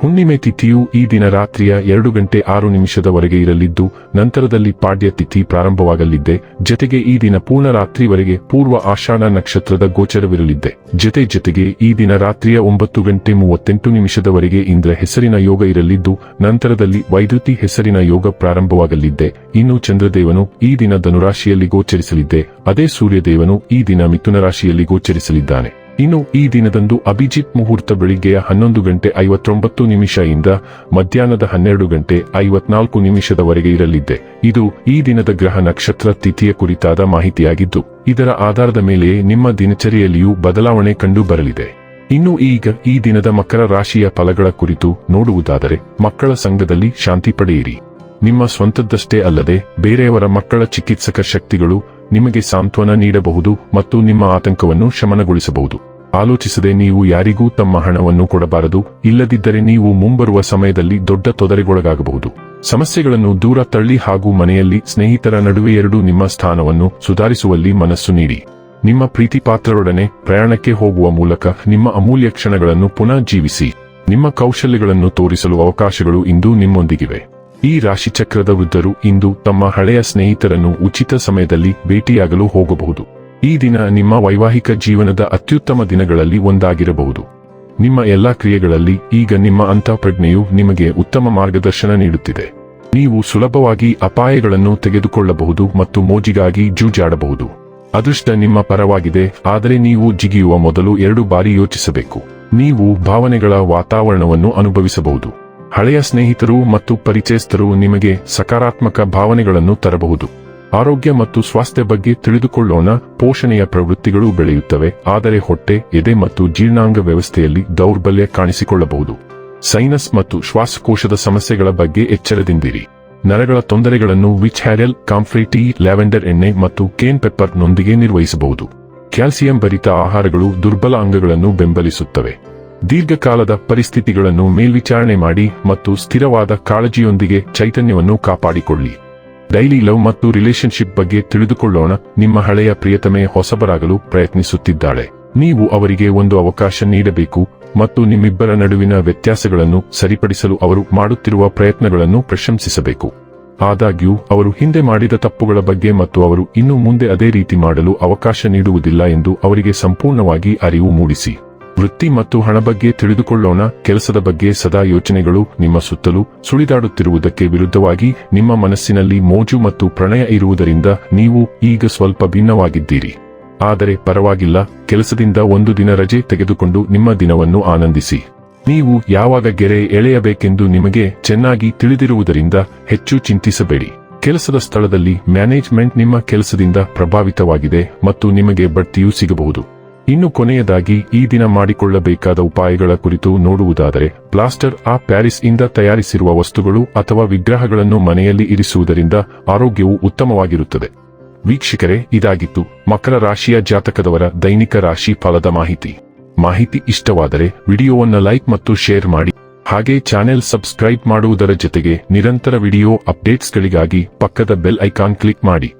ಹುಣ್ಣಿಮೆ ತಿಥಿಯು ಈ ದಿನ ರಾತ್ರಿಯ ಎರಡು ಗಂಟೆ ಆರು ನಿಮಿಷದವರೆಗೆ ಇರಲಿದ್ದು, ನಂತರದಲ್ಲಿ ಪಾಡ್ಯ ತಿಥಿ ಪ್ರಾರಂಭವಾಗಲಿದ್ದೆ. ಜತೆಗೆ ಈ ದಿನ ಪೂರ್ಣ ರಾತ್ರಿವರೆಗೆ ಪೂರ್ವ ಆಷಾಢ ನಕ್ಷತ್ರದ ಗೋಚರವಿರಲಿದ್ದೆ. ಜತೆ ಜತೆಗೆ ಈ ದಿನ ರಾತ್ರಿಯ ಒಂಬತ್ತು ಗಂಟೆ ಮೂವತ್ತೆಂಟು ನಿಮಿಷದವರೆಗೆ ಇಂದ್ರ ಹೆಸರಿನ ಯೋಗ ಇರಲಿದ್ದು, ನಂತರದಲ್ಲಿ ವೈದ್ಯುತಿ ಹೆಸರಿನ ಯೋಗ ಪ್ರಾರಂಭವಾಗಲಿದ್ದೆ. ಇನ್ನು ಚಂದ್ರದೇವನು ಈ ದಿನ ಧನುರಾಶಿಯಲ್ಲಿ ಗೋಚರಿಸಲಿದ್ದೆ. ಅದೇ ಸೂರ್ಯದೇವನು ಈ ದಿನ ಮಿಥುನ ರಾಶಿಯಲ್ಲಿ ಗೋಚರಿಸಲಿದ್ದಾನೆ. ಇನ್ನು ಈ ದಿನದಂದು ಅಭಿಜಿತ್ ಮುಹೂರ್ತ ಬೆಳಿಗ್ಗೆಯ ಹನ್ನೊಂದು ಗಂಟೆ ಐವತ್ತೊಂಬತ್ತು ನಿಮಿಷದಿಂದ ಮಧ್ಯಾಹ್ನದ ಹನ್ನೆರಡು ಗಂಟೆ ಐವತ್ನಾಲ್ಕು ನಿಮಿಷದವರೆಗೆ ಇರಲಿದ್ದೆ ಇದು ಈ ದಿನದ ಗ್ರಹ ನಕ್ಷತ್ರ ತಿಥಿಯ ಕುರಿತಾದ ಮಾಹಿತಿಯಾಗಿದ್ದು, ಇದರ ಆಧಾರದ ಮೇಲೆ ನಿಮ್ಮ ದಿನಚರಿಯಲ್ಲಿಯೂ ಬದಲಾವಣೆ ಕಂಡು ಬರಲಿದೆ ಇನ್ನು ಈಗ ಈ ದಿನದ ಮಕರ ರಾಶಿಯ ಫಲಗಳ ಕುರಿತು ನೋಡುವುದಾದರೆ, ಮಕ್ಕಳ ಸಂಘದಲ್ಲಿ ಶಾಂತಿ ಪಡೆಯಿರಿ. ನಿಮ್ಮ ಸ್ವಂತದ್ದಷ್ಟೇ ಅಲ್ಲದೆ, ಬೇರೆಯವರ ಮಕ್ಕಳ ಚಿಕಿತ್ಸಕ ಶಕ್ತಿಗಳು ನಿಮಗೆ ಸಾಂತ್ವನ ನೀಡಬಹುದು ಮತ್ತು ನಿಮ್ಮ ಆತಂಕವನ್ನು ಶಮನಗೊಳಿಸಬಹುದು. ಆಲೋಚಿಸದೆ ನೀವು ಯಾರಿಗೂ ತಮ್ಮ ಹಣವನ್ನು ಕೊಡಬಾರದು, ಇಲ್ಲದಿದ್ದರೆ ನೀವು ಮುಂಬರುವ ಸಮಯದಲ್ಲಿ ದೊಡ್ಡ ತೊದರೆಗೊಳಗಾಗಬಹುದು. ಸಮಸ್ಯೆಗಳನ್ನು ದೂರ ತಳ್ಳಿ ಹಾಗೂ ಮನೆಯಲ್ಲಿ ಸ್ನೇಹಿತರ ನಡುವೆ ಎರಡೂ ನಿಮ್ಮ ಸ್ಥಾನವನ್ನು ಸುಧಾರಿಸುವಲ್ಲಿ ಮನಸ್ಸು ನೀಡಿ. ನಿಮ್ಮ ಪ್ರೀತಿಪಾತ್ರರೊಡನೆ ಪ್ರಯಾಣಕ್ಕೆ ಹೋಗುವ ಮೂಲಕ ನಿಮ್ಮ ಅಮೂಲ್ಯ ಕ್ಷಣಗಳನ್ನು ಪುನಃ ಜೀವಿಸಿ. ನಿಮ್ಮ ಕೌಶಲ್ಯಗಳನ್ನು ತೋರಿಸಲು ಅವಕಾಶಗಳು ಇಂದು ನಿಮ್ಮೊಂದಿಗಿವೆ. ಈ ರಾಶಿಚಕ್ರದ ವೃದ್ಧರು ಇಂದು ತಮ್ಮ ಹಳೆಯ ಸ್ನೇಹಿತರನ್ನು ಉಚಿತ ಸಮಯದಲ್ಲಿ ಭೇಟಿಯಾಗಲು ಹೋಗಬಹುದು. ಈ ದಿನ ನಿಮ್ಮ ವೈವಾಹಿಕ ಜೀವನದ ಅತ್ಯುತ್ತಮ ದಿನಗಳಲ್ಲಿ ಒಂದಾಗಿರಬಹುದು. ನಿಮ್ಮ ಎಲ್ಲಾ ಕ್ರಿಯೆಗಳಲ್ಲಿ ಈಗ ನಿಮ್ಮ ಅಂತಃಪ್ರಜ್ಞೆಯು ನಿಮಗೆ ಉತ್ತಮ ಮಾರ್ಗದರ್ಶನ ನೀಡುತ್ತಿದೆ. ನೀವು ಸುಲಭವಾಗಿ ಅಪಾಯಗಳನ್ನು ತೆಗೆದುಕೊಳ್ಳಬಹುದು ಮತ್ತು ಮೋಜಿಗಾಗಿ ಜೂಜಾಡಬಹುದು. ಅದೃಷ್ಟ ನಿಮ್ಮ ಪರವಾಗಿದೆ, ಆದರೆ ನೀವು ಜಿಗಿಯುವ ಮೊದಲು ಎರಡು ಬಾರಿ ಯೋಚಿಸಬೇಕು. ನೀವು ಭಾವನೆಗಳ ವಾತಾವರಣವನ್ನು ಅನುಭವಿಸಬಹುದು. ಹಳೆಯ ಸ್ನೇಹಿತರು ಮತ್ತು ಪರಿಚಯಸ್ಥರು ನಿಮಗೆ ಸಕಾರಾತ್ಮಕ ಭಾವನೆಗಳನ್ನು ತರಬಹುದು. ಆರೋಗ್ಯ ಮತ್ತು ಸ್ವಾಸ್ಥ್ಯ ಬಗ್ಗೆ ತಿಳಿದುಕೊಳ್ಳೋಣ, ಪೋಷಣೆಯ ಪ್ರವೃತ್ತಿಗಳು ಬೆಳೆಯುತ್ತವೆ, ಆದರೆ ಹೊಟ್ಟೆ, ಎದೆ ಮತ್ತು ಜೀರ್ಣಾಂಗ ವ್ಯವಸ್ಥೆಯಲ್ಲಿ ದೌರ್ಬಲ್ಯ ಕಾಣಿಸಿಕೊಳ್ಳಬಹುದು. ಸೈನಸ್ ಮತ್ತು ಶ್ವಾಸಕೋಶದ ಸಮಸ್ಯೆಗಳ ಬಗ್ಗೆ ಎಚ್ಚರದಿಂದಿರಿ. ನರಗಳ ತೊಂದರೆಗಳನ್ನು ವಿಚ್ ಹ್ಯಾರೆಲ್ ಕಾಂಫ್ರೇಟಿ ಲ್ಯಾವೆಂಡರ್ ಎಣ್ಣೆ ಮತ್ತು ಕೇನ್ ಪೆಪ್ಪರ್ನೊಂದಿಗೆ ನಿರ್ವಹಿಸಬಹುದು. ಕ್ಯಾಲ್ಸಿಯಂ ಭರಿತ ಆಹಾರಗಳು ದುರ್ಬಲ ಅಂಗಗಳನ್ನು ಬೆಂಬಲಿಸುತ್ತವೆ. ದೀರ್ಘಕಾಲದ ಪರಿಸ್ಥಿತಿಗಳನ್ನು ಮೇಲ್ವಿಚಾರಣೆ ಮಾಡಿ ಮತ್ತು ಸ್ಥಿರವಾದ ಕಾಳಜಿಯೊಂದಿಗೆ ಚೈತನ್ಯವನ್ನು ಕಾಪಾಡಿಕೊಳ್ಳಿ. ಡೈಲಿ ಲವ್ ಮತ್ತು ರಿಲೇಶನ್ಶಿಪ್ ಬಗ್ಗೆ ತಿಳಿದುಕೊಳ್ಳೋಣ. ನಿಮ್ಮ ಹಳೆಯ ಪ್ರಿಯತಮೆ ಹೊಸಬರಾಗಲು ಪ್ರಯತ್ನಿಸುತ್ತಿದ್ದಾಳೆ. ನೀವು ಅವರಿಗೆ ಒಂದು ಅವಕಾಶ ನೀಡಬೇಕು ಮತ್ತು ನಿಮ್ಮಿಬ್ಬರ ನಡುವಿನ ವ್ಯತ್ಯಾಸಗಳನ್ನು ಸರಿಪಡಿಸಲು ಅವರು ಮಾಡುತ್ತಿರುವ ಪ್ರಯತ್ನಗಳನ್ನು ಪ್ರಶಂಸಿಸಬೇಕು. ಆದಾಗ್ಯೂ, ಅವರು ಹಿಂದೆ ಮಾಡಿದ ತಪ್ಪುಗಳ ಬಗ್ಗೆ ಮತ್ತು ಅವರು ಇನ್ನು ಮುಂದೆ ಅದೇ ರೀತಿ ಮಾಡಲು ಅವಕಾಶ ನೀಡುವುದಿಲ್ಲ ಎಂದು ಅವರಿಗೆ ಸಂಪೂರ್ಣವಾಗಿ ಅರಿವು ಮೂಡಿಸಿ. ವೃತ್ತಿ ಮತ್ತು ಹಣ ಬಗ್ಗೆ ತಿಳಿದುಕೊಳ್ಳೋಣ. ಕೆಲಸದ ಬಗ್ಗೆ ಸದಾ ಯೋಚನೆಗಳು ನಿಮ್ಮ ಸುತ್ತಲೂ ಸುಳಿದಾಡುತ್ತಿರುವುದಕ್ಕೆ ವಿರುದ್ಧವಾಗಿ ನಿಮ್ಮ ಮನಸ್ಸಿನಲ್ಲಿ ಮೋಜು ಮತ್ತು ಪ್ರಣಯ ಇರುವುದರಿಂದ ನೀವು ಈಗ ಸ್ವಲ್ಪ ಭಿನ್ನವಾಗಿದ್ದೀರಿ. ಆದರೆ ಪರವಾಗಿಲ್ಲ, ಕೆಲಸದಿಂದ ಒಂದು ದಿನ ರಜೆ ತೆಗೆದುಕೊಂಡು ನಿಮ್ಮ ದಿನವನ್ನು ಆನಂದಿಸಿ. ನೀವು ಯಾವಾಗ ಗೆರೆ ಎಳೆಯಬೇಕೆಂದು ನಿಮಗೆ ಚೆನ್ನಾಗಿ ತಿಳಿದಿರುವುದರಿಂದ ಹೆಚ್ಚು ಚಿಂತಿಸಬೇಡಿ. ಕೆಲಸದ ಸ್ಥಳದಲ್ಲಿ ಮ್ಯಾನೇಜ್ಮೆಂಟ್ ನಿಮ್ಮ ಕೆಲಸದಿಂದ ಪ್ರಭಾವಿತವಾಗಿದೆ ಮತ್ತು ನಿಮಗೆ ಬಡ್ತಿಯೂ ಸಿಗಬಹುದು. ಇನ್ನು ಕೊನೆಯದಾಗಿ ಈ ದಿನ ಮಾಡಿಕೊಳ್ಳಬೇಕಾದ ಉಪಾಯಗಳ ಕುರಿತು ನೋಡುವುದಾದರೆ ಪ್ಲಾಸ್ಟರ್ ಆ ಪ್ಯಾರಿಸ್ ಇಂದ ತಯಾರಿಸಿರುವ ವಸ್ತುಗಳು ಅಥವಾ ವಿಗ್ರಹಗಳನ್ನು ಮನೆಯಲ್ಲಿ ಇರಿಸುವುದರಿಂದ ಆರೋಗ್ಯವು ಉತ್ತಮವಾಗಿರುತ್ತದೆ. ವೀಕ್ಷಕರೇ, ಇದಾಗಿತ್ತು ಮಕರ ರಾಶಿಯ ಜಾತಕದವರ ದೈನಿಕ ರಾಶಿ ಫಲದ ಮಾಹಿತಿ. ಮಾಹಿತಿ ಇಷ್ಟವಾದರೆ ವಿಡಿಯೋವನ್ನು ಲೈಕ್ ಮತ್ತು ಶೇರ್ ಮಾಡಿ. ಹಾಗೆ ಚಾನೆಲ್ ಸಬ್ಸ್ಕ್ರೈಬ್ ಮಾಡುವುದರ ಜೊತೆಗೆ ನಿರಂತರ ವಿಡಿಯೋ ಅಪ್ಡೇಟ್ಸ್ಗಳಿಗಾಗಿ ಪಕ್ಕದ ಬೆಲ್ ಐಕಾನ್ ಕ್ಲಿಕ್ ಮಾಡಿ.